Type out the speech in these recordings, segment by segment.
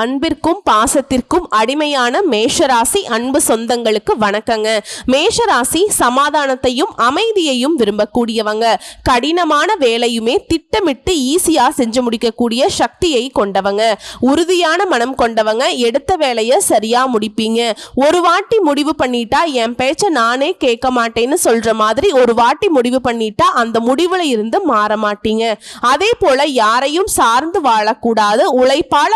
அன்பிற்கும் பாசத்திற்கும் அடிமையான மேஷராசி அன்பு சொந்தங்களுக்கு வணக்கங்க. மேஷராசி சமாதானத்தையும் அமைதியையும் விரும்பக்கூடியவங்க. கடினமான வேலையுமே திட்டமிட்டு ஈஸியா செஞ்சு முடிக்கக்கூடிய சக்தியை கொண்டவங்க. உறுதியான மனம் கொண்டவங்க. எடுத்த வேலையை சரியா முடிப்பீங்க. ஒரு வாட்டி முடிவு பண்ணிட்டா என் பேச்ச நானே கேட்க மாட்டேன்னு சொல்ற மாதிரி ஒரு வாட்டி முடிவு பண்ணிட்டா அந்த முடிவுல இருந்து மாற மாட்டீங்க. அதே போல யாரையும் சார்ந்து வாழக்கூடாது. உழைப்பால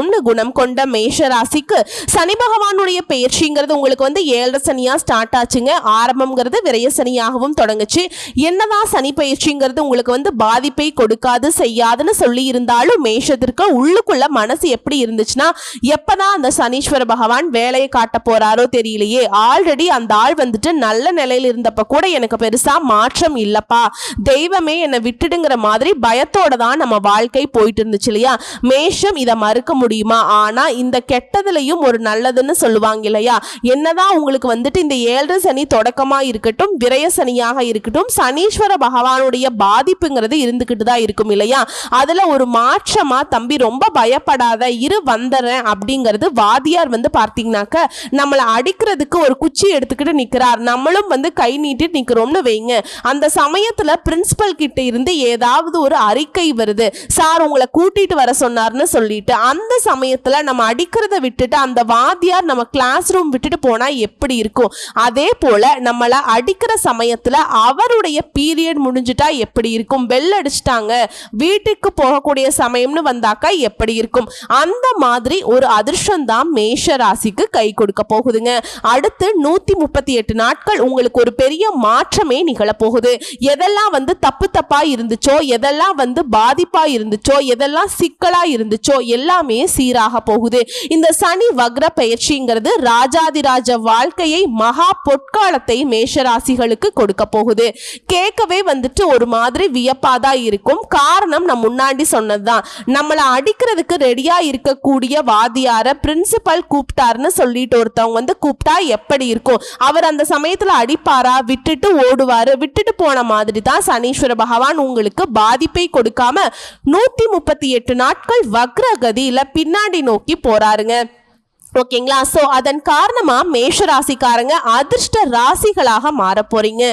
முன்னேறணும்னு குணம் கொண்ட மேஷ ராசிக்கு சனி பகவானுடைய பயிற்சிங்கிறது உங்களுக்கு வந்து ஏழரை சனியா ஸ்டார்ட் ஆச்சுங்க. ஆரம்பம்ங்கிறது விரய சனியாகவும் தொடங்குச்சு. என்னதான் சனி பயிற்சிங்கிறது உங்களுக்கு வந்து பாதிப்பை கொடுக்காது செய்யாதுன்னு சொல்லி இருந்தாலும் மேஷத்திற்கு உள்ளுக்குள்ள மனசு எப்படி இருந்துச்சுன்னா எப்பதான் அந்த சனீஸ்வர பகவான் வேலையை காட்ட போறாரோ தெரியலையே. ஆல்ரெடி அந்த ஆள் வந்துட்டு நல்ல நிலையில இருந்தப்ப கூட எனக்கு பெருசா மாற்றம் இல்லப்பா. தெய்வமே என்னை விட்டுடுங்கிற மாதிரி பயத்தோட தான் நம்ம வாழ்க்கை போயிட்டு இருந்துச்சு இல்லையா? மேஷம் இதை மறுக்க முடியும் முடியுமா? ஆனா இந்த கெட்டதுலையும் ஒரு நல்லதுன்னு சொல்லுவாங்க இல்லையா? என்னதான் உங்களுக்கு வந்துட்டு இந்த ஏழரை சனி தொடக்கமா இருக்கட்டும் விரய சனியாக இருக்கட்டும் சனீஸ்வர பகவானுடைய பாதிப்புங்கிறது இருந்துகிட்டு தான் இருக்கும் இல்லையா? அதுல ஒரு மாற்றமா தம்பி ரொம்ப பயப்படாத இரு வந்துடுறேன் அப்படிங்கிறது வாதியார் வந்து பார்த்தீங்கன்னாக்க நம்மளை அடிக்கிறதுக்கு ஒரு குச்சி எடுத்துக்கிட்டு நிக்கிறார். நம்மளும் வந்து கை நீட்டிட்டு நிக்கிறோம்னு வைங்க. அந்த சமயத்துல பிரின்சிபல் கிட்ட இருந்து ஏதாவது ஒரு அறிக்கை வருது. சார் உங்களை கூட்டிட்டு வர சொன்னார்னு சொல்லிட்டு அந்த சமயத்தில் நம்ம அடிக்கிறத விட்டுட்டு அந்த வாத்தியார் நம்ம கிளாஸ் ரூம் விட்டுட்டு போனால் எப்படி இருக்கும்? அதே போல் நம்மளை அடிக்கிற சமயத்தில் அவருடைய பீரியட் முடிஞ்சிட்டா எப்படி இருக்கும்? பெல் அடிச்சிட்டாங்க. வீட்டுக்கு போகக்கூடிய சமயம்னு வந்தாக்கா எப்படி இருக்கும்? அந்த மாதிரி ஒரு அதிர்ஷ்டம் தான் மேஷ ராசிக்கு கை கொடுக்க போகுதுங்க. அடுத்து நூற்றி முப்பத்தி எட்டு நாட்கள் உங்களுக்கு ஒரு பெரிய மாற்றமே நிகழப்போகுது எதெல்லாம் வந்து தப்பு தப்பாக இருந்துச்சோ எதெல்லாம் வந்து பாதிப்பாக இருந்துச்சோ எதெல்லாம் சிக்கலாக இருந்துச்சோ எல்லாமே சீராக போகுது. இந்த சனி வக்ர பயிற்சிங்கிறது ராஜாதிராஜ வாழ்க்கையை மகா பொற்காலத்தை மேஷராசிகளுக்கு கொடுக்க போகுது. கேட்கவே வந்துட்டு ஒரு மாதிரி வியப்பாதா இருக்கும். காரணம் நான் முன்னாடி சொன்னதுதான். நம்மளை அடிக்கிறதுக்கு ரெடியா இருக்கக்கூடிய வாதியார பிரின்சிபல் கூப்பிட்டாருன்னு சொல்லிட்டு ஒருத்தவங்க வந்து கூப்பிட்டா எப்படி இருக்கும்? அவர் அந்த சமயத்துல அடிப்பாரா? விட்டுட்டு ஓடுவாரு. விட்டுட்டு போன மாதிரி தான் சனீஸ்வர பகவான் உங்களுக்கு பாதிப்பை கொடுக்காம நூத்தி முப்பத்தி எட்டு நாட்கள் வக்ரகதியில பின்னாடி நோக்கி போறாருங்க. ஓகேங்களா? ஸோ அதன் காரணமாக மேஷ ராசிக்காரங்க அதிர்ஷ்ட ராசிகளாக மாற போறீங்க.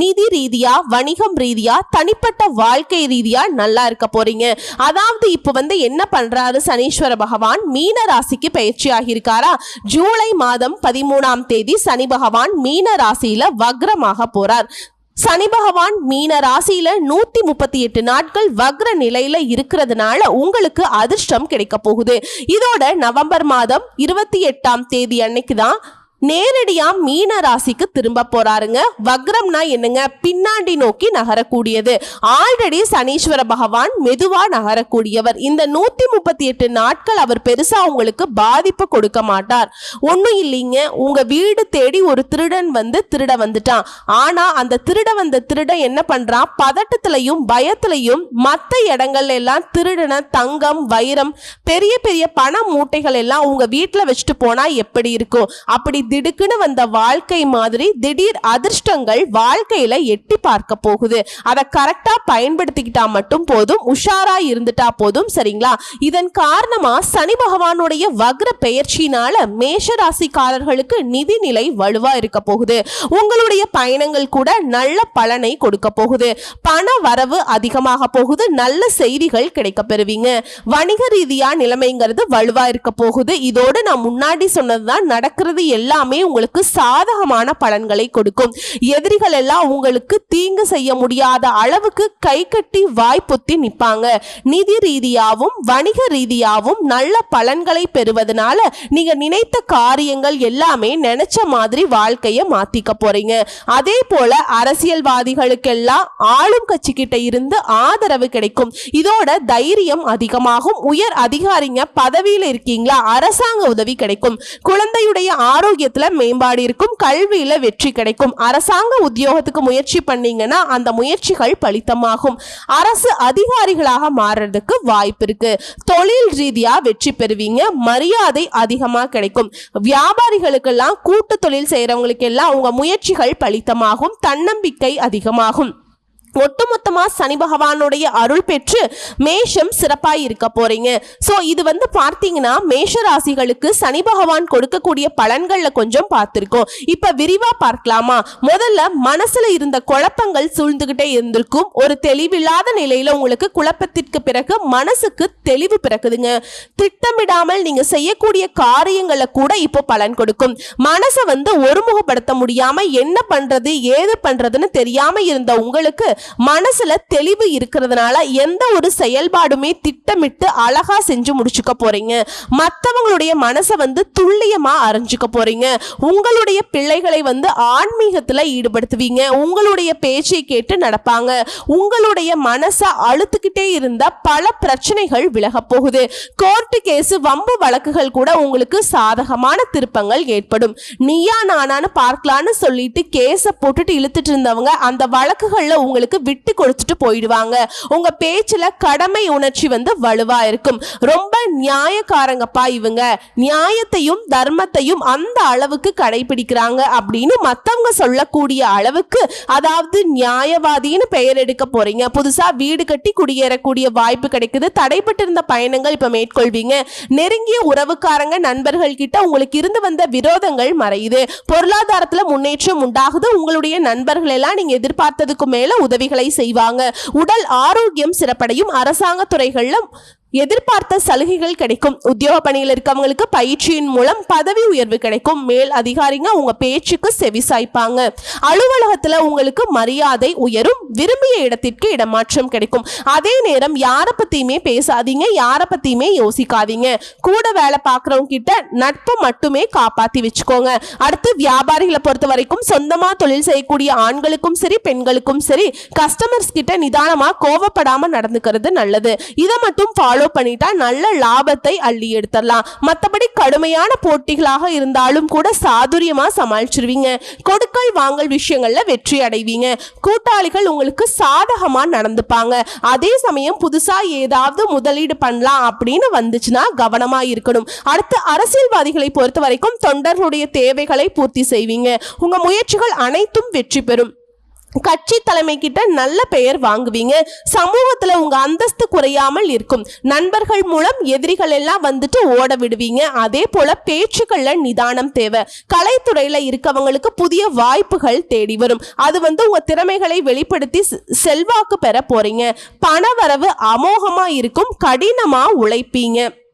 நிதி ரீதியா வணிகம் ரீதியா தனிப்பட்ட வாழ்க்கை ரீதியா நல்லா இருக்க போறீங்க. அதாவது இப்போ வந்து என்ன பண்றாரு சனீஸ்வர பகவான்? மீன ராசிக்கு பயிற்சி ஆகியிருக்காரா? ஜூலை மாதம் பதிமூணாம் தேதி சனி பகவான் மீன ராசியில வக்ரமாக போறார். சனி பகவான் மீன ராசியில நூத்தி முப்பத்தி எட்டு நாட்கள் வக்ர நிலையில இருக்கிறதுனால உங்களுக்கு அதிர்ஷ்டம் கிடைக்க போகுது. இதோட நவம்பர் மாதம் இருபத்தி எட்டாம் தேதி அன்னைக்கு தான் நேரடியா மீன ராசிக்கு திரும்ப போறாருங்க. வக்ரம்னா என்னங்க? பின்னாடி நோக்கி நகரக்கூடியது. ஆல்ரெடி சனீஸ்வர பகவான் மெதுவா நகரக்கூடியவர். இந்த நூத்தி முப்பத்தி எட்டு நாட்கள் அவர் பெருசா உங்களுக்கு பாதிப்பு கொடுக்க மாட்டார். ஒன்றும் இல்லைங்க. உங்க வீடு தேடி ஒரு திருடன் வந்து திருட வந்துட்டான். ஆனா அந்த திருட வந்த திருடன் என்ன பண்றான்? பதட்டத்திலையும் பயத்திலையும் மற்ற இடங்கள்ல எல்லாம் திருடன தங்கம் வைரம் பெரிய பெரிய பண மூட்டைகள் எல்லாம் உங்க வீட்டுல வச்சுட்டு போனா எப்படி இருக்கும்? அப்படி திடுக்குன்னு வந்த வாழ்க்கை மாதிரி திடீர் அதிர்ஷ்டங்கள் வாழ்க்கையில எட்டி பார்க்க போகுது. அதை கரெக்டா பயன்படுத்திக்கிட்டா மட்டும் போதும் உஷாரா இருந்துட்டா போதும் சரிங்களா? இதன் காரணமா சனி பகவானுடைய வக்ர பெயர்ச்சினால மேஷ ராசிக்காரர்களுக்கு நிதிநிலை வலுவா இருக்க போகுது. உங்களுடைய பயணங்கள் கூட நல்ல பலனை கொடுக்க போகுது. பண வரவு அதிகமாக போகுது. நல்ல செய்திகள் கிடைக்க பெறுவீங்க. வணிக ரீதியா நிலைமைங்கிறது வலுவா இருக்க போகுது. இதோடு நான் முன்னாடி சொன்னதுதான் நடக்கிறது எல்லாமே உங்களுக்கு சாதகமான பலன்களை கொடுக்கும். எதிரிகள் எல்லாம் உங்களுக்கு தீங்கு செய்ய முடியாத அளவுக்கு கை கட்டி வாய்ப்புத்தி நிற்பாங்க நிதி ரீதியாவும் வணிக ரீதியாவும் நல்ல பலன்களை பெறுவதனால நீங்க நினைத்த காரியங்கள் எல்லாமே நினைச்ச மாதிரி வாழ்க்கைய மாத்திக்க போறீங்க. அதே போல அரசியல்வாதிகளுக்கெல்லாம் ஆளும் கட்சி கிட்ட இருந்து ஆதரவு கிடைக்கும். இதோட தைரியம் அதிகமாகும். உயர் அதிகாரிங்க பதவியில இருக்கீங்களா? அரசாங்க உதவி கிடைக்கும். குழந்தையுடைய ஆரோக்கிய ஆரோக்கியத்துல மேம்பாடு இருக்கும் கல்வியில வெற்றி கிடைக்கும். அரசாங்க உத்தியோகத்துக்கு முயற்சி பண்ணீங்கன்னா அந்த முயற்சிகள் பலித்தமாகும். அரசு அதிகாரிகளாக மாறுறதுக்கு வாய்ப்பு இருக்கு. தொழில் ரீதியா வெற்றி பெறுவீங்க மரியாதை அதிகமா கிடைக்கும். வியாபாரிகளுக்கெல்லாம் கூட்டு தொழில் செய்யறவங்களுக்கு எல்லாம் உங்க முயற்சிகள் பலித்தமாகும் தன்னம்பிக்கை அதிகமாகும். ஒட்டுமொத்தமாக சனி பகவானுடைய அருள் பெற்று மேஷம் சிறப்பாக இருக்க போறீங்க. ஸோ இது வந்து பார்த்தீங்கன்னா மேஷ ராசிகளுக்கு சனி பகவான் கொடுக்கக்கூடிய பலன்களில் கொஞ்சம் பார்த்துருக்கோம். இப்போ விரிவாக பார்க்கலாமா? முதல்ல மனசில் இருந்த குழப்பங்கள் சூழ்ந்துகிட்டே இருந்திருக்கும். ஒரு தெளிவில்லாத நிலையில் உங்களுக்கு குழப்பத்திற்கு பிறகு மனசுக்கு தெளிவு பிறக்குதுங்க. திட்டமிடாமல் நீங்கள் செய்யக்கூடிய காரியங்களை கூட இப்போ பலன் கொடுக்கும். மனசை வந்து ஒருமுகப்படுத்த முடியாமல் என்ன பண்ணுறது ஏது பண்ணுறதுன்னு தெரியாமல் இருந்த உங்களுக்கு மனசுல தெளிவு இருக்கிறதுனால எந்த ஒரு செயல்பாடுமே திட்டமிட்டு அழகா செஞ்சு முடிச்சுக்க போறீங்க. மற்றவங்களுடைய மனசை வந்து துல்லியமா அறிஞ்சுக்க போறீங்க. உங்களுடைய பிள்ளைகளை வந்து ஆன்மீகத்துல ஈடுபடுத்துவீங்க. உங்களுடைய பேச்சை கேட்டு நடப்பாங்க. உங்களுடைய மனசை அழுத்துக்கிட்டே இருந்த பல பிரச்சனைகள் விலக போகுது. கோர்ட்டு கேஸ் வம்பு வழக்குகள் கூட உங்களுக்கு சாதகமான திருப்பங்கள் ஏற்படும். நீயா நானான்னு பார்க்கலான்னு சொல்லிட்டு கேஸை போட்டுட்டு இழுத்துட்டு இருந்தவங்க அந்த வழக்குகள்ல உங்களுக்கு உங்களுக்கு விட்டு கொடுத்துட்டு போயிடுவாங்க. உங்க பேச்சுல கடமை உணர்ச்சி வந்து வலுவா இருக்கும். ரொம்ப நியாயக்காரங்கப்பா இவங்க. நியாயத்தையும் தர்மத்தையும் அந்த அளவுக்கு கடைபிடிக்கிறாங்க அப்படின்னு மத்தவங்க சொல்லக்கூடிய அளவுக்கு அதாவது நியாயவாதின்னு பெயர் எடுக்க போறீங்க. புதுசா வீடு கட்டி குடியேறக்கூடிய வாய்ப்பு கிடைக்குது. தடைப்பட்டிருந்த பயணங்கள் இப்ப மேற்கொள்வீங்க. நெருங்கிய உறவுக்காரங்க நண்பர்கள் கிட்ட உங்களுக்கு இருந்து வந்த விரோதங்கள் மறையுது. பொருளாதாரத்துல முன்னேற்றம் உண்டாகுது. உங்களுடைய நண்பர்கள் எல்லாம் நீங்க எதிர்பார்த்ததுக்கு மேல உதவி உதவிகளை செய்வாங்க. உடல் ஆரோக்கியம் சிறப்படையும் அரசாங்க துறைகளிலும் எதிர்பார்த்த சலுகைகள் கிடைக்கும். உத்தியோக பணியில் இருக்கவங்களுக்கு பயிற்சியின் மூலம் பதவி உயர்வு கிடைக்கும். மேல் அதிகாரிங்க உங்க பேச்சுக்கு செவிசாய்ப்பாங்க அலுவலகத்துல உங்களுக்கு மரியாதை உயரும். விரும்பிய இடத்திற்கு இடமாற்றம் கிடைக்கும். அதே நேரம் யாரை பத்தியுமே பேசாதீங்க. யாரை பத்தியுமே யோசிக்காதீங்க. கூட வேலை பார்க்கறவங்க கிட்ட நட்பு மட்டுமே காப்பாத்தி வச்சுக்கோங்க. அடுத்து வியாபாரிகளை பொறுத்த வரைக்கும் சொந்தமா தொழில் செய்யக்கூடிய ஆண்களுக்கும் சரி பெண்களுக்கும் சரி கஸ்டமர்ஸ் கிட்ட நிதானமா கோவப்படாம நடந்துக்கிறது நல்லது. இதை மட்டும் ஃபாலோ பண்ணிட்டா நல்ல லாபத்தை அள்ளி எடுத்துடலாம். மற்றபடி கடுமையான போட்டிகளாக இருந்தாலும் கூட சாதுரியமா சமாளிச்சிருவீங்க. கொடுக்கல் வாங்கல் விஷயங்கள்ல வெற்றி அடைவீங்க. கூட்டாளிகள் உங்களுக்கு சாதகமா நடந்துப்பாங்க. அதே சமயம் புதுசா ஏதாவது முதலீடு பண்ணலாம் அப்படின்னு வந்துச்சுன்னா கவனமா இருக்கணும். அடுத்து அரசியல்வாதிகளை பொறுத்த வரைக்கும் தொண்டர்களுடைய தேவைகளை பூர்த்தி செய்வீங்க. உங்க முயற்சிகள் அனைத்தும் வெற்றி பெறும். கட்சி தலைமை கிட்ட நல்ல பெயர் வாங்குவீங்க. சமூகத்துல உங்க அந்தஸ்து குறையாமல் இருக்கும். நண்பர்கள் மூலம் எதிரிகள் எல்லாம் வந்துட்டு ஓட விடுவீங்க. அதே போல பேச்சுக்கள்ல நிதானம் தேவை. கலைத்துறையில இருக்கவங்களுக்கு புதிய வாய்ப்புகள் தேடி வரும். அது வந்து உங்க திறமைகளை வெளிப்படுத்தி செல்வாக்கு பெற போறீங்க. பணவரவு அமோகமா இருக்கும். கடினமா உழைப்பீங்க.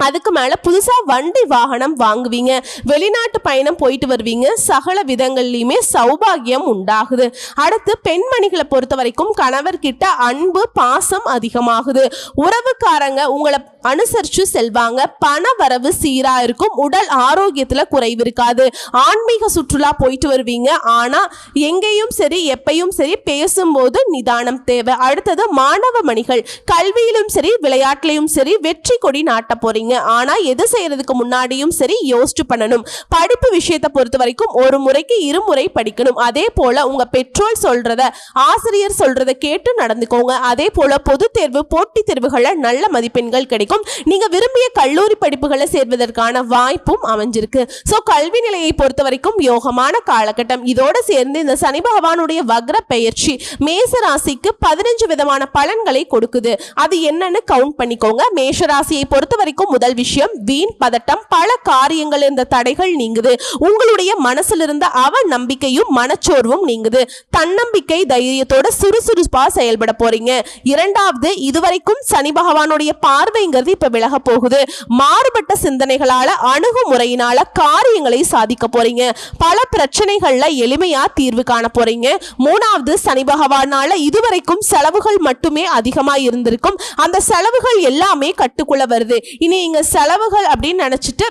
அதுக்கு மேலே புதுசாக வண்டி வாகனம் வாங்குவீங்க. வெளிநாட்டு பயணம் போயிட்டு வருவீங்க. சகல விதங்கள்லையுமே சௌபாகியம் உண்டாகுது. அடுத்து பெண்மணிகளை பொறுத்த வரைக்கும் கணவர்கிட்ட அன்பு பாசம் அதிகமாகுது. உறவுக்காரங்க உங்களை அனுசரிச்சு செல்வாங்க. பண வரவு சீரா இருக்கும். உடல் ஆரோக்கியத்துல குறைவு இருக்காது. ஆன்மீக சுற்றுலா போயிட்டு வருவீங்க. ஆனா எங்கேயும் சரி எப்பையும் சரி பேசும்போது நிதானம் தேவை. அடுத்தது மாணவ மணிகள். கல்வியிலும் சரி விளையாட்டுலையும் சரி வெற்றி கொடி நாட்ட செய்வீங்க ஆனா எது செய்யறதுக்கு முன்னாடியும் சரி யோசிச்சு பண்ணணும். படிப்பு விஷயத்தை பொறுத்த வரைக்கும் ஒரு முறைக்கு இருமுறை படிக்கணும். அதே போல உங்க பெற்றோர் சொல்றத ஆசிரியர் சொல்றதை கேட்டு நடந்துக்கோங்க. அதே போல பொது தேர்வு போட்டித் தேர்வுகளில் நல்ல மதிப்பெண்கள் கிடைக்கும். நீங்க விரும்பிய கல்லூரி படிப்புகளை சேர்வதற்கான வாய்ப்பும் அமைஞ்சிருக்கு. சோ கல்வி நிலையை பொறுத்த வரைக்கும் யோகமான காலகட்டம். இதோட சேர்ந்து இந்த சனி பகவானுடைய வக்ர பெயர்ச்சி மேச ராசிக்கு பதினஞ்சு விதமான பலன்களை கொடுக்குது. அது என்னன்னு கவுண்ட் பண்ணிக்கோங்க. மேஷ ராசியை பொறுத்த வரைக்கும் முதல் விஷயம் வீண் பதட்டம் பல காரியங்கள் இருந்த தடைகள் நீங்குது. உங்களுடைய மனசுல இருந்த அவ நம்பிக்கையும் மனச்சோர்வும் நீங்குது. தன்னம்பிக்கை தைரியத்தோட சுறுசுறுப்பா செயல்பட போறீங்க. இரண்டாவது இதுவரைக்கும் சனி பகவானுடைய பார்வைங்கிறது இப்ப விலக போகுது. மாறுபட்ட சிந்தனைகளால அணுகுமுறையினால காரியங்களை சாதிக்க போறீங்க. பல பிரச்சனைகள்ல எளிமையா தீர்வு காண போறீங்க. மூணாவது சனி பகவானால இதுவரைக்கும் செலவுகள் மட்டுமே அதிகமா இருந்திருக்கும். அந்த செலவுகள் எல்லாமே கட்டுக்குள்ள வருது. இனி இங்க செலவுகள் அப்படின்னு நினச்சிட்டு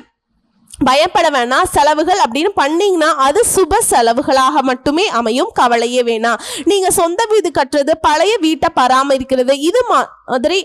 பயப்பட வேணாம் செலவுகள் அப்படின்னு பண்ணீங்கன்னா அது சுப செலவுகளாக மட்டுமே அமையும். கவலையே வேணாம் நீங்கள் சொந்த வீடு கட்டுறது பழைய வீட்டை பராமரிக்கிறது இது மாதிரி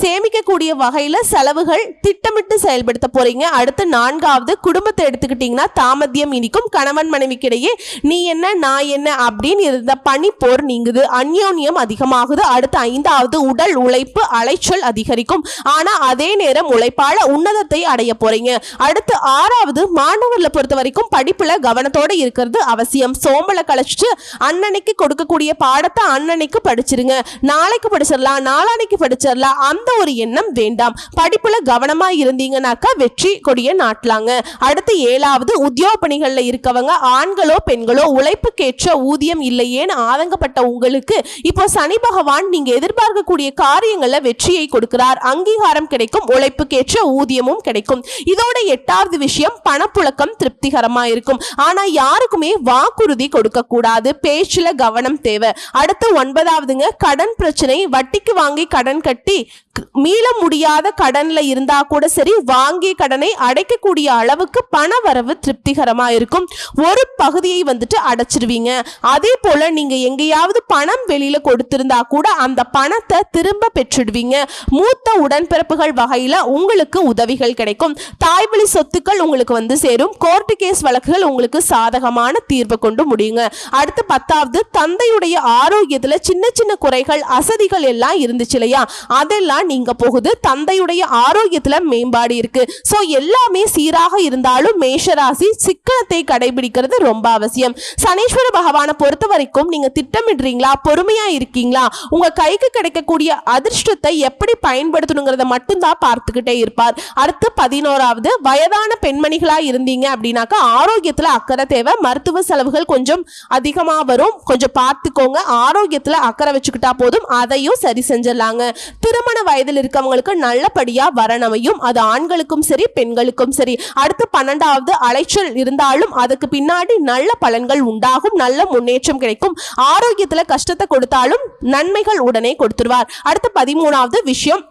சேமிக்கக்கூடிய வகையில் செலவுகள் திட்டமிட்டு செயல்படுத்த போகிறீங்க அடுத்து நான்காவது குடும்பத்தை எடுத்துக்கிட்டிங்கன்னா தாமத்தியம் இனிக்கும். கணவன் மனைவிக்கிடையே நீ என்ன நான் என்ன அப்படின்னு இருந்த பனிப்போர் போர் நீங்குது. அந்யோன்யம் அதிகமாகுது. அடுத்து ஐந்தாவது உடல் உழைப்பு அலைச்சல் அதிகரிக்கும். ஆனால் அதே நேரம் உழைப்பால் உன்னதத்தை அடைய போகிறீங்க அடுத்து ஆறாவது மாணவர்களை பொறுத்த வரைக்கும் படிப்புல கவனத்தோட இருக்கிறது அவசியம். சோம்பலை கழிச்சிட்டு அன்னன்னைக்கு கொடுக்கக்கூடிய பாடத்தை அன்னன்னைக்கு படிச்சிருங்க. நாளைக்கு படிச்சிடலாம் நாளானைக்கு படிச்சிடலாம். அந்த ஒரு எண்ணம் வேண்டாம். படிப்புல கவனமா இருந்தீங்கன்னாக்கா வெற்றி கொடிய நாட்டலாங்க. அடுத்து ஏழாவது உத்தியோக பணிகள்ல இருக்கவங்க ஆண்களோ பெண்களோ உழைப்புக்கேற்ற ஊதியம் இல்லையேன்னு ஆதங்கப்பட்ட உங்களுக்கு இப்போ சனி பகவான் நீங்க எதிர்பார்க்கக்கூடிய காரியங்கள்ல வெற்றியை கொடுக்கிறார். அங்கீகாரம் கிடைக்கும் உழைப்புக்கேற்ற ஊதியமும் கிடைக்கும். இதோட எட்டாவது விஷயம் பணப்புழக்கம் திருப்திகரமா இருக்கும் ஆனா யாருக்குமே வாக்குறுதி கொடுக்க கூடாது பேச்சுல கவனம் தேவை. அடுத்து ஒன்பதாவதுங்க கடன் பிரச்சனை. வட்டிக்கு வாங்கி கடன் கட்டி மீள முடியாத கடன்ல இருந்தா கூட சரி வாங்கிய கடனை அடைக்கக்கூடிய அளவுக்கு பண வரவு திருப்திகரமா இருக்கும். ஒரு பகுதியை வந்துட்டு அடைச்சிருவீங்க. அதே போல நீங்க எங்கேயாவது பணம் வெளியில கொடுத்திருந்தா கூட அந்த பணத்தை திரும்ப பெற்றுடுவீங்க. மூத்த உடன்பிறப்புகள் வகையில உங்களுக்கு உதவிகள் கிடைக்கும். தாய்வழி சொத்துக்கள் உங்களுக்கு வந்து சேரும். கோர்ட்டு கேஸ் வழக்குகள் உங்களுக்கு சாதகமான தீர்வு கொண்டு முடியுங்க. அடுத்து பத்தாவது தந்தையுடைய ஆரோக்கியத்துல சின்ன சின்ன குறைகள் அசதிகள் எல்லாம் இருந்துச்சு இல்லையா? அதெல்லாம் நீங்க போகுது தந்தையுடைய ஆரோக்கியத்துல மேம்பாடு இருக்கு. சோ எல்லாமே சீராக இருந்தாலும் மேஷராசி சிக்கனத்தை கடைபிடிக்கிறது ரொம்ப அவசியம். சனீஸ்வர பகவானை பொறுத்த வரைக்கும் நீங்க திட்டமிடுறீங்களா? பொறுமையா இருக்கீங்களா? உங்க கைக்கு கிடைக்கக்கூடிய அதிர்ஷ்டத்தை எப்படி பயன்படுத்தணுங்கிறத மட்டும்தான் பார்த்துக்கிட்டே இருப்பார். அடுத்து பதினோராவது வயதான பெண்மணிகளா இருந்தீங்க அப்படின்னாக்கா ஆரோக்கியத்துல அக்கறை தேவை. மருத்துவ செலவுகள் கொஞ்சம் அதிகமா வரும். கொஞ்சம் பார்த்துக்கோங்க. ஆரோக்கியத்துல அக்கறை வச்சுக்கிட்டா போதும். அதையும் சரி செஞ்சிடலாங்க. திருமண வயதில் இருக்கவங்களுக்கு நல்லபடியா வரணமையும் அது ஆண்களுக்கும் சரி பெண்களுக்கும் சரி. அடுத்து பன்னெண்டாவது அலைச்சல் இருந்தாலும் அதுக்கு பின்னாடி நல்ல பலன்கள் உண்டாகும் நல்ல முன்னேற்றம் கிடைக்கும். ஆரோக்கியத்துல கஷ்டத்தை கொடுத்தாலும் நன்மைகள் உடனே கொடுத்துருவார். அடுத்து பதிமூணாவது விஷயம்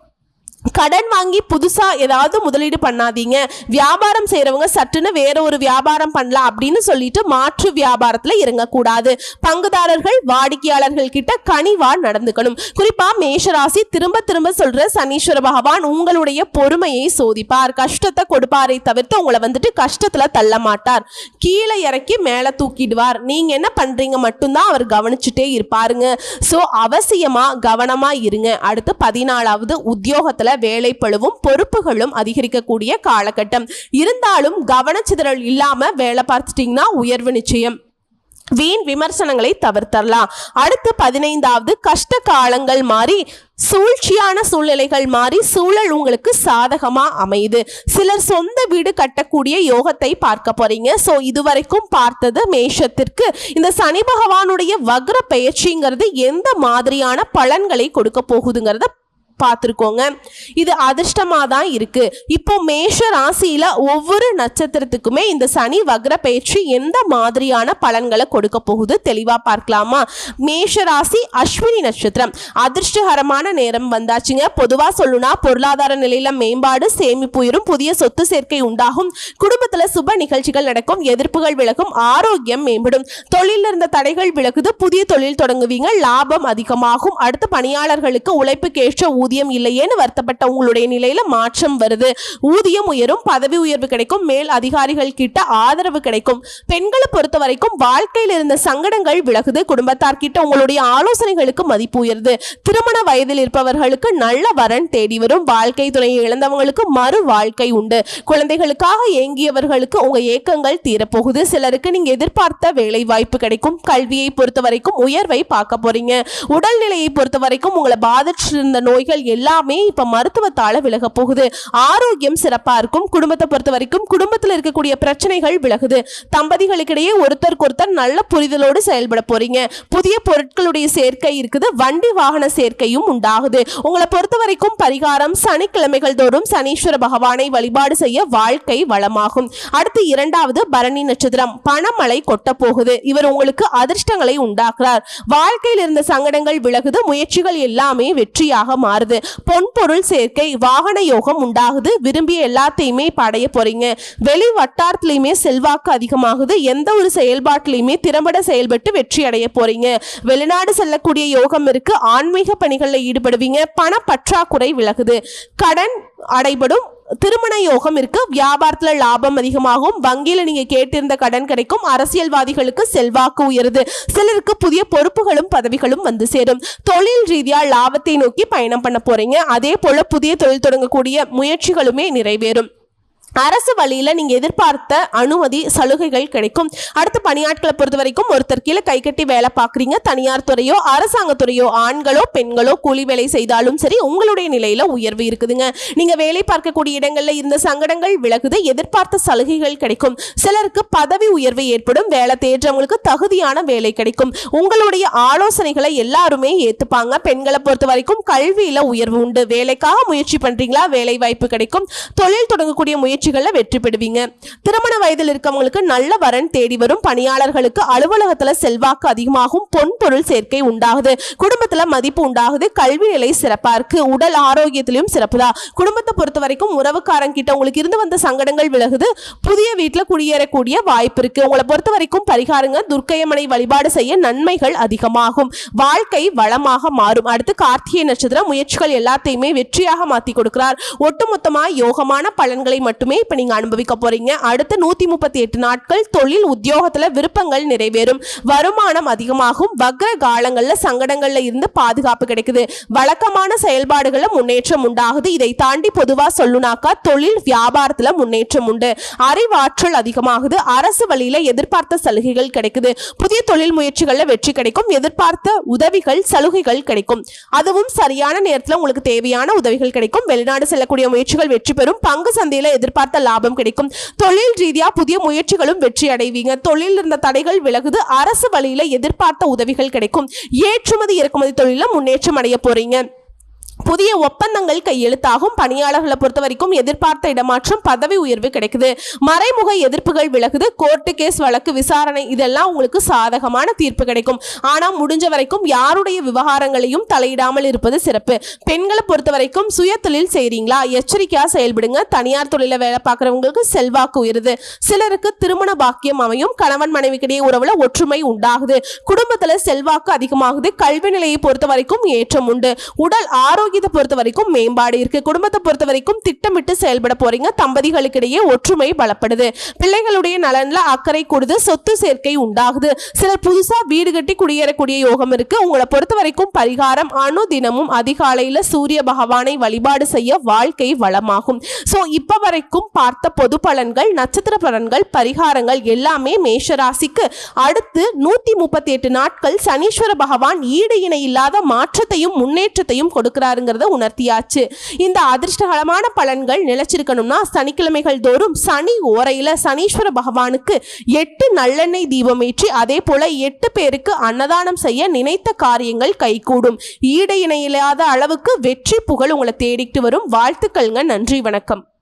கடன் வாங்கி புதுசாக ஏதாவது முதலீடு பண்ணாதீங்க. வியாபாரம் செய்கிறவங்க சட்டுன்னு வேற ஒரு வியாபாரம் பண்ணலாம் அப்படின்னு சொல்லிட்டு மாற்று வியாபாரத்தில் இறங்கக்கூடாது. பங்குதாரர்கள் வாடிக்கையாளர்கள் கிட்ட கனிவா நடந்துக்கணும். குறிப்பா மேஷராசி திரும்ப திரும்ப சொல்ற சனீஸ்வர பகவான் உங்களுடைய பொறுமையை சோதிப்பார். கஷ்டத்தை கொடுப்பாரை தவிர்த்து உங்களை வந்துட்டு கஷ்டத்துல தள்ள மாட்டார். கீழே இறக்கி மேலே தூக்கிடுவார். நீங்க என்ன பண்றீங்க மட்டும்தான் அவர் கவனிச்சுட்டே இருப்பாருங்க. ஸோ அவசியமா கவனமா இருங்க. அடுத்து பதினாலாவது உத்தியோகத்துல வேலைப்பளுவும் பொறுப்புகளும் அதிகரிக்கக்கூடிய காலகட்டம். இருந்தாலும் கவனச்சிதறல் இல்லாம வேலை பார்த்துட்டீங்கன்னா உயர்வு நிச்சயம். வீண் விமர்சனங்களை தவிர்த்தரலாம். அடுத்து பதினைந்தாவது கஷ்ட காலங்கள் மாறி சூழ்ச்சியான சூழ்நிலைகள் மாறி சூழல் உங்களுக்கு சாதகமா அமையுது. சிலர் சொந்த வீடு கட்டக்கூடிய யோகத்தை பார்க்க போறீங்க. ஸோ இதுவரைக்கும் பார்த்தது மேஷத்திற்கு. இந்த சனி பகவானுடைய வக்ர பெயர்ச்சிங்கிறது எந்த மாதிரியான பலன்களை கொடுக்க போகுதுங்கிறத பார்த்துருக்கோங்க. இது அதிர்ஷ்டமாக தான் இருக்கு. இப்போ மேஷ ராசியில ஒவ்வொரு நட்சத்திரத்துக்குமே இந்த சனி வக்ர பயிற்சி எந்த மாதிரியான பலன்களை கொடுக்க போகுது தெளிவா பார்க்கலாமா? மேஷ ராசி அஸ்வினி நட்சத்திரம். அதிர்ஷ்டகரமான நேரம் வந்தாச்சுங்க. பொதுவா சொல்லுனா பொருளாதார நிலையில மேம்பாடு சேமிப்பு உயரும் புதிய சொத்து சேர்க்கை உண்டாகும். குடும்பத்துல சுப நிகழ்ச்சிகள் நடக்கும் எதிர்ப்புகள் விலகும் ஆரோக்கியம் மேம்படும். தொழிலில் இருந்த தடைகள் விலகுது புதிய தொழில் தொடங்குவீங்க லாபம் அதிகமாகும். அடுத்த பணியாளர்களுக்கு உழைப்புக்கேற்ற ஊதியம் இல்லையேன்னு வருத்தப்பட்ட உங்களுடைய நிலையில மாற்றம் வருது. ஊதியம் உயரும் பதவி உயர்வு கிடைக்கும் மேல் அதிகாரிகள் கிட்ட ஆதரவு கிடைக்கும். பெண்களை பொறுத்த வரைக்கும் வாழ்க்கையில் இருந்த சங்கடங்கள் விலகுது. குடும்பத்தார் கிட்ட உங்களுடைய ஆலோசனைகளுக்கு மதிப்பு உயருது. திருமண வயதில் இருப்பவர்களுக்கு நல்ல வரன் தேடி வரும். வாழ்க்கை துணையை இழந்தவங்களுக்கு மறு வாழ்க்கை உண்டு. குழந்தைகளுக்காக ஏங்கியவர்களுக்கு உங்க ஏக்கங்கள் தீரப்போகுது. சிலருக்கு நீங்க எதிர்பார்த்த வேலை வாய்ப்பு கிடைக்கும். கல்வியை பொறுத்த வரைக்கும் உயர்வை பார்க்க போறீங்க. உடல்நிலையை பொறுத்த வரைக்கும் உங்களை பாதிச்சிருந்த நோய்கள் எல்லாமே இப்ப மருத்துவத்தால விலக போகுது. ஆரோக்கியம் சிறப்பா இருக்கும். குடும்பத்தை பொறுத்த வரைக்கும் குடும்பத்தில் இருக்கக்கூடிய பிரச்சனைகள் விலகுது. தம்பதிகளுக்கிடையே ஒருத்தருக்கு ஒருத்தர் நல்ல புரிதலோடு செயல்பட போறீங்க. புதிய பொருட்களுடைய சேர்க்கை இருக்குது. வண்டி வாகன சேர்க்கையும் உண்டாகுது. உங்களை பொறுத்த வரைக்கும் பரிகாரம் சனிக்கிழமைகள் தோறும் சனீஸ்வர பகவானை வழிபாடு செய்ய வாழ்க்கை வளமாகும். அடுத்து இரண்டாவது பரணி நட்சத்திரம். பணமழை கொட்ட போகுது. இவர் உங்களுக்கு அதிர்ஷ்டங்களை உண்டாக்குறார். வாழ்க்கையில் இருந்த சங்கடங்கள் விலகுது. முயற்சிகள் எல்லாமே வெற்றியாக மாறுது. பொன் பொருள் சேர்க்கை வாகன யோகம் உண்டாகுது. விரும்பிய எல்லாத்தையுமே படைய போறீங்க. வெளி வட்டாரத்திலையுமே செல்வாக்கு அதிகமாகுது. எந்த ஒரு செயல்பாட்டிலையுமே திறம்பட செயல்பட்டு வெற்றி அடைய போறீங்க. வெளிநாடு செல்லக்கூடிய யோகம் இருக்கு. ஆன்மீக பணிகளில் ஈடுபடுவீங்க. பண பற்றாக்குறை விலகுது. கடன் அடைபடும். திருமண யோகம் இருக்கு வியாபாரத்துல லாபம் அதிகமாகும். வங்கியில நீங்க கேட்டிருந்த கடன் கிடைக்கும். அரசியல்வாதிகளுக்கு செல்வாக்கு உயருது. சிலருக்கு புதிய பொறுப்புகளும் பதவிகளும் வந்து சேரும். தொழில் ரீதியா லாபத்தை நோக்கி பயணம் பண்ண போறீங்க. அதே போல புதிய தொழில் தொடங்கக்கூடிய முயற்சிகளுமே நிறைவேறும். அரசு வழியில் நீங்கள் எதிர்பார்த்த அனுமதி சலுகைகள் கிடைக்கும். அடுத்து பணியாட்களை பொறுத்த வரைக்கும் ஒருத்தர் கீழே கை கட்டி வேலை பார்க்குறீங்க. தனியார் துறையோ அரசாங்கத்துறையோ ஆண்களோ பெண்களோ கூலி வேலை செய்தாலும் சரி உங்களுடைய நிலையில் உயர்வு இருக்குதுங்க. நீங்கள் வேலை பார்க்கக்கூடிய இடங்களில் இருந்த சங்கடங்கள் விலகுது எதிர்பார்த்த சலுகைகள் கிடைக்கும். சிலருக்கு பதவி உயர்வு ஏற்படும் வேலை தேடுறவங்களுக்கு தகுதியான வேலை கிடைக்கும். உங்களுடைய ஆலோசனைகளை எல்லாருமே ஏற்றுப்பாங்க பெண்களை பொறுத்த வரைக்கும் கல்வியில் உயர்வு உண்டு. வேலைக்காக முயற்சி பண்ணுறீங்களா வேலை வாய்ப்பு கிடைக்கும். தொழில் தொடங்கக்கூடிய முயற்சிகளில் வெற்றி பெறுவீங்க. திருமண வயதில் இருக்கவங்களுக்கு நல்ல வரன் தேடி வரும். பணியாளர்களுக்கு அலுவலகத்துல செல்வாக்கு அதிகமாகும். பொன் பொருள் சேர்க்கை உண்டாகுது. குடும்பத்துல மதிப்பு உண்டாகுது. கல்வி நிலை சிறப்பா இருக்கு. உடல் ஆரோக்கியத்திலும் சிறப்புதான் குடும்பத்தை பொறுத்த வரைக்கும் உறவுக்காரங்கிட்ட உங்களுக்கு இருந்து வந்த சங்கடங்கள் விலகுது. புதிய வீட்டுல குடியேறக்கூடிய வாய்ப்பு இருக்கு. உங்களை பொறுத்த வரைக்கும் பரிகாரங்க துர்க்கையம்மனை வழிபாடு செய்ய நன்மைகள் அதிகமாகும். வாழ்க்கை வளமாக மாறும். அடுத்து கார்த்திகை நட்சத்திரம் முயற்சிகள் எல்லாத்தையுமே வெற்றியாக மாத்தி கொடுக்கிறார். ஒட்டுமொத்தமா யோகமான பலன்களை மட்டும் இப்ப நீங்க அனுபவிக்க போறீங்க. அடுத்த நூத்தி முப்பத்தி எட்டு நாட்கள் தொழில் உத்தியோகத்துல விருப்பங்கள் நிறைவேறும். வருமானம் அதிகமாகும். வக்ர காலங்கள்ல சங்கடங்கள்ல இருந்து பாதுகாப்பு கிடைக்குது. வழக்கமான செயல்பாடுகள்ல முன்னேற்றம் உண்டாகுது. இதை தாண்டி பொதுவா சொல்லுனாக்கா தொழில் வியாபாரத்துல முன்னேற்றம் உண்டு. அறிவாற்றல் அதிகமாகுது. அரசு வழியில எதிர்பார்த்த சலுகைகள் கிடைக்குது. புதிய தொழில் முயற்சிகள்ல வெற்றி கிடைக்கும். எதிர்பார்த்த உதவிகள் சலுகைகள் கிடைக்கும். அதுவும் சரியான நேரத்துல உங்களுக்கு தேவையான உதவிகள் கிடைக்கும். வெளிநாடு செல்லக்கூடிய முயற்சிகள் வெற்றி பெறும். பங்கு சந்தையில எதிர்பார்த்த லாபம் கிடைக்கும். தொழில் ரீதியா புதிய முயற்சிகளும் வெற்றி அடைவீங்க தொழில் இருந்த தடைகள் விலகுது. அரசு வழியில எதிர்பார்த்த உதவிகள் கிடைக்கும். ஏற்றுமதி இறக்குமதி தொழில முன்னேற்றம் அடைய போறீங்க. புதிய ஒப்பந்தங்கள் கையெழுத்தாகும். பணியாளர்களை பொறுத்த வரைக்கும் எதிர்பார்த்த இடமாற்றம் பதவி உயர்வு கிடைக்குது. மறைமுக எதிர்ப்புகள் விலகுது. கோர்ட்டு கேஸ் வழக்கு விசாரணை இதெல்லாம் உங்களுக்கு சாதகமான தீர்ப்பு கிடைக்கும். ஆனா முடிஞ்ச வரைக்கும் யாருடைய விவகாரங்களையும் தலையிடாமல் இருப்பது சிறப்பு. பெண்களை பொறுத்த வரைக்கும் சுய தொழில் செய்றீங்களா? எச்சரிக்கையா செயல்படுங்க. தனியார் தொழில வேலை பார்க்குறவங்களுக்கு செல்வாக்கு உயருது. சிலருக்கு திருமண பாக்கியம் அமையும். கணவன் மனைவிக்கிடையே உறவுல ஒற்றுமை உண்டாகுது. குடும்பத்துல செல்வாக்கு அதிகமாகுது. கல்வி நிலையை பொறுத்த வரைக்கும் ஏற்றம் உண்டு. உடல் ஆரோக்கியத்தை பொறுத்த வரைக்கும் மேம்பாடு இருக்கு. குடும்பத்தை பொறுத்த வரைக்கும் திட்டமிட்டு செயல்பட போறீங்க. தம்பதிகளுக்கிடையே ஒற்றுமை பலப்படுது. பிள்ளைகளுடைய நலன்ல அக்கறை கூடுது. சொத்து சேர்க்கை உண்டாகுது. சிலர் புதுசா வீடு கட்டி குடியேறக்கூடிய யோகம் இருக்கு. உங்களை பொறுத்த வரைக்கும் பரிகாரம் அணு தினமும் அதிகாலையில சூரிய பகவானை வழிபாடு செய்ய வாழ்க்கை வளமாகும். ஸோ இப்ப வரைக்கும் பார்த்த பொது பலன்கள் நட்சத்திர பலன்கள் பரிகாரங்கள் எல்லாமே மேஷராசிக்கு. அடுத்து நூத்தி முப்பத்தி எட்டு நாட்கள் சனீஸ்வர பகவான் ஈடு இணை இல்லாத மாற்றத்தையும் முன்னேற்றத்தையும் கொடுக்கிறாருங்க. கொடுக்கிறாருங்கிறத உணர்த்தியாச்சு. இந்த அதிர்ஷ்டகரமான பலன்கள் நிலைச்சிருக்கணும்னா சனிக்கிழமைகள் தோறும் சனி ஓரையில சனீஸ்வர பகவானுக்கு எட்டு நல்லெண்ணெய் தீபமேற்றி அதே போல எட்டு பேருக்கு அன்னதானம் செய்ய நினைத்த காரியங்கள் கைகூடும். ஈடு இணையில்லாத அளவுக்கு வெற்றி புகழ் உங்களை தேடிட்டு வரும். வாழ்த்துக்கள்ங்க. நன்றி. வணக்கம்.